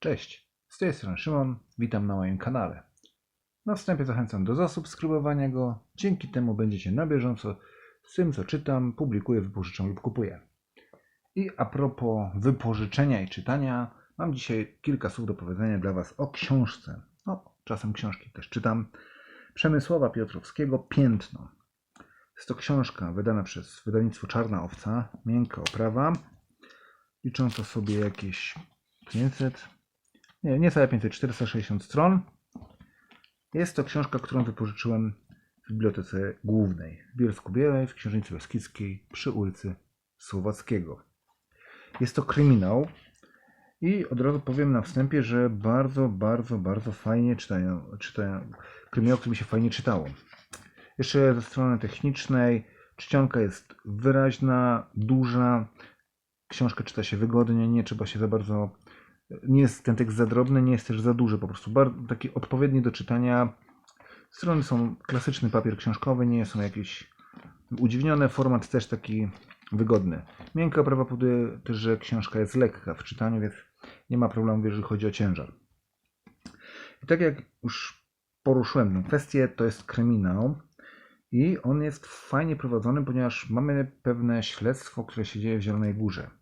Cześć, z tej strony Szymon, witam na moim kanale. Na wstępie zachęcam do zasubskrybowania go, dzięki temu będziecie na bieżąco z tym co czytam, publikuję, wypożyczam lub kupuję. I a propos wypożyczenia i czytania, mam dzisiaj kilka słów do powiedzenia dla Was o książce. No, czasem książki też czytam. Przemysława Piotrowskiego Piętno. Jest to książka wydana przez wydawnictwo Czarna Owca, miękka oprawa, licząca sobie jakieś 500, nie, niecałe 500, 460 stron. Jest to książka, którą wypożyczyłem w Bibliotece Głównej w Bielsku Białej, w Książnicy Beskidzkiej przy ulicy Słowackiego. Jest to kryminał i od razu powiem na wstępie, że bardzo, bardzo, bardzo fajnie czytają, czytają kryminał, który mi się fajnie czytało. Jeszcze ze strony technicznej czcionka jest wyraźna, duża, książkę czyta się wygodnie, nie trzeba się za bardzo nie jest ten tekst za drobny, nie jest też za duży, po prostu bardzo, taki odpowiedni do czytania. Strony są klasyczny papier książkowy, nie są jakieś udziwnione, format też taki wygodny. Miękka oprawa powoduje też, że książka jest lekka w czytaniu, więc nie ma problemu, jeżeli chodzi o ciężar. I tak jak już poruszyłem tę kwestię, to jest kryminał i on jest fajnie prowadzony, ponieważ mamy pewne śledztwo, które się dzieje w Zielonej Górze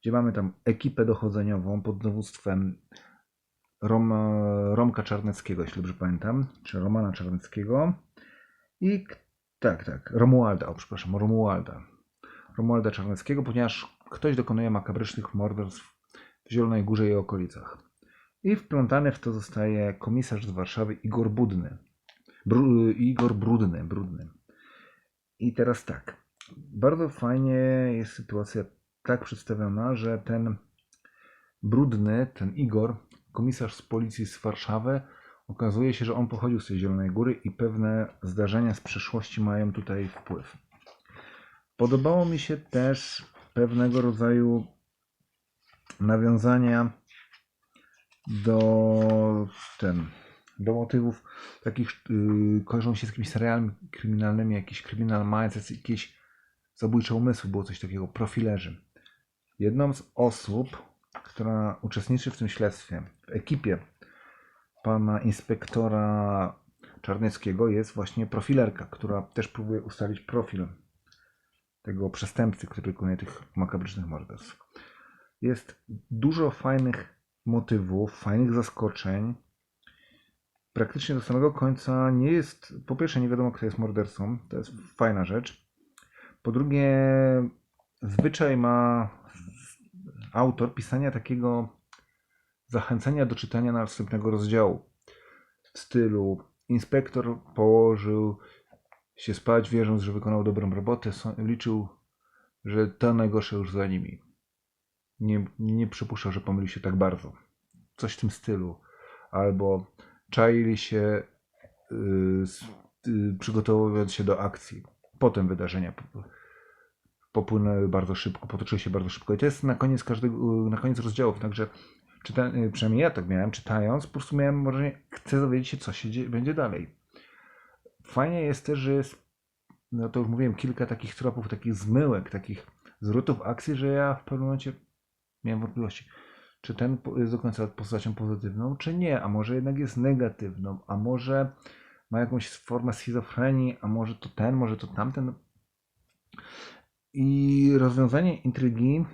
gdzie mamy tam ekipę dochodzeniową pod dowództwem Rom, Romka Czarneckiego, jeśli dobrze pamiętam, czy Romana Czarneckiego i tak, tak, Romualda, o przepraszam, Romualda. Romualda Czarneckiego, ponieważ ktoś dokonuje makabrycznych morderstw w Zielonej Górze i okolicach. I wplątany w to zostaje komisarz z Warszawy Igor Budny. Igor Brudny, Brudny. I teraz tak. Bardzo fajnie jest sytuacja tak przedstawiona, że ten brudny, ten Igor, komisarz z policji z Warszawy, okazuje się, że on pochodził z tej Zielonej Góry i pewne zdarzenia z przeszłości mają tutaj wpływ. Podobało mi się też pewnego rodzaju nawiązania do ten, do motywów takich, yy, kojarzą się z jakimiś serialami kryminalnymi, jakiś Criminal Minds, jakieś zabójcze umysły, było coś takiego, profilerzy. Jedną z osób, która uczestniczy w tym śledztwie, w ekipie pana inspektora Czarneckiego jest właśnie profilerka, która też próbuje ustalić profil tego przestępcy, który wykonuje tych makabrycznych morderstw. Jest dużo fajnych motywów, fajnych zaskoczeń. Praktycznie do samego końca nie jest, po pierwsze nie wiadomo kto jest mordercą, to jest fajna rzecz. Po drugie zwyczaj ma autor pisania takiego zachęcenia do czytania następnego rozdziału. W stylu inspektor położył się spać, wierząc, że wykonał dobrą robotę, liczył, że to najgorsze już za nimi. Nie, nie przypuszczał, że pomylił się tak bardzo. Coś w tym stylu. Albo czaili się, yy, yy, przygotowując się do akcji. Potem wydarzenia popłynęły bardzo szybko, potoczyły się bardzo szybko. I to jest na koniec każdego, na koniec rozdziałów. Także czyta, przynajmniej ja tak miałem, czytając, po prostu miałem wrażenie, chcę dowiedzieć się, co się dzieje, będzie dalej. Fajnie jest też, że jest, no to już mówiłem, kilka takich tropów, takich zmyłek, takich zwrotów akcji, że ja w pewnym momencie miałem wątpliwości, czy ten jest do końca postacią pozytywną, czy nie, a może jednak jest negatywną, a może ma jakąś formę schizofrenii, a może to ten, może to tamten. I rozwiązanie intrygi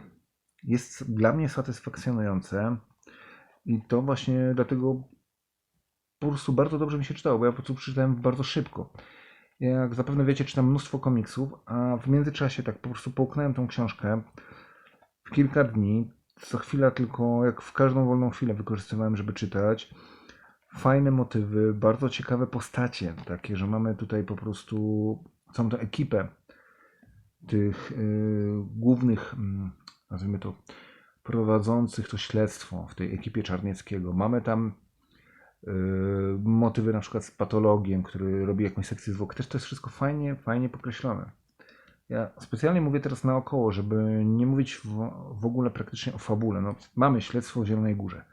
jest dla mnie satysfakcjonujące. I to właśnie dlatego po prostu bardzo dobrze mi się czytało, bo ja po prostu przeczytałem bardzo szybko. Jak zapewne wiecie, czytam mnóstwo komiksów, a w międzyczasie tak po prostu połknąłem tą książkę w kilka dni. Co chwila tylko, jak w każdą wolną chwilę wykorzystywałem, żeby czytać. Fajne motywy, bardzo ciekawe postacie, takie, że mamy tutaj po prostu całą tę ekipę tych y, głównych, mm, nazwijmy to, prowadzących to śledztwo w tej ekipie Czarnieckiego. Mamy tam y, motywy na przykład z patologiem, który robi jakąś sekcję zwłok. Też to jest wszystko fajnie, fajnie podkreślone. Ja specjalnie mówię teraz naokoło, żeby nie mówić w, ogóle praktycznie o fabule. No, mamy śledztwo w Zielonej Górze.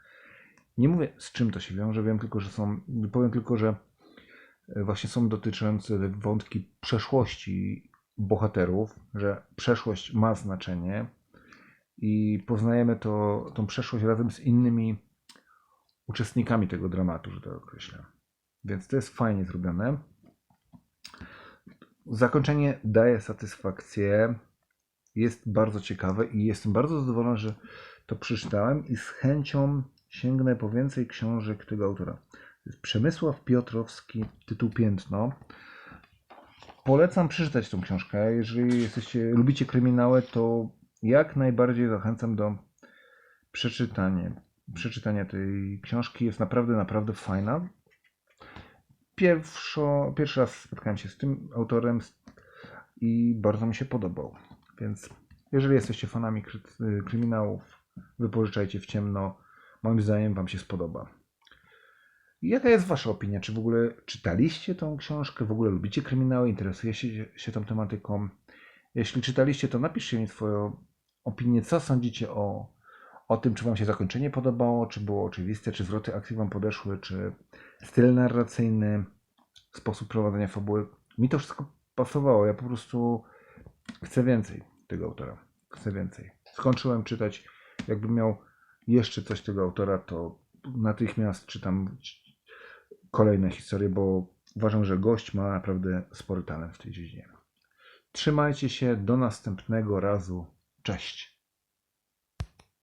Nie mówię z czym to się wiąże, wiem tylko, że są, powiem tylko, że właśnie są dotyczące wątki przeszłości bohaterów, że przeszłość ma znaczenie i poznajemy to, tą przeszłość razem z innymi uczestnikami tego dramatu, że tak określę. Więc to jest fajnie zrobione. Zakończenie daje satysfakcję. Jest bardzo ciekawe i jestem bardzo zadowolony, że to przeczytałem i z chęcią sięgnę po więcej książek tego autora. To jest Przemysław Piotrowski, tytuł Piętno. Polecam przeczytać tą książkę. Jeżeli jesteście, lubicie kryminały, to jak najbardziej zachęcam do przeczytania. Przeczytania tej książki jest naprawdę, naprawdę fajna. Pierwszo, pierwszy raz spotkałem się z tym autorem i bardzo mi się podobał. Więc jeżeli jesteście fanami kry- kryminałów, wypożyczajcie w ciemno. Moim zdaniem Wam się spodoba. Jaka jest Wasza opinia? Czy w ogóle czytaliście tą książkę? W ogóle lubicie kryminały? Interesujecie się, tą tematyką? Jeśli czytaliście, to napiszcie mi swoją opinię. Co sądzicie o, o tym, czy Wam się zakończenie podobało, czy było oczywiste, czy zwroty akcji Wam podeszły, czy styl narracyjny, sposób prowadzenia fabuły. Mi to wszystko pasowało. Ja po prostu chcę więcej tego autora. Chcę więcej. Skończyłem czytać. Jakbym miał jeszcze coś tego autora, to natychmiast czytam kolejne historie, bo uważam, że gość ma naprawdę spory talent w tej dziedzinie. Trzymajcie się, do następnego razu. Cześć.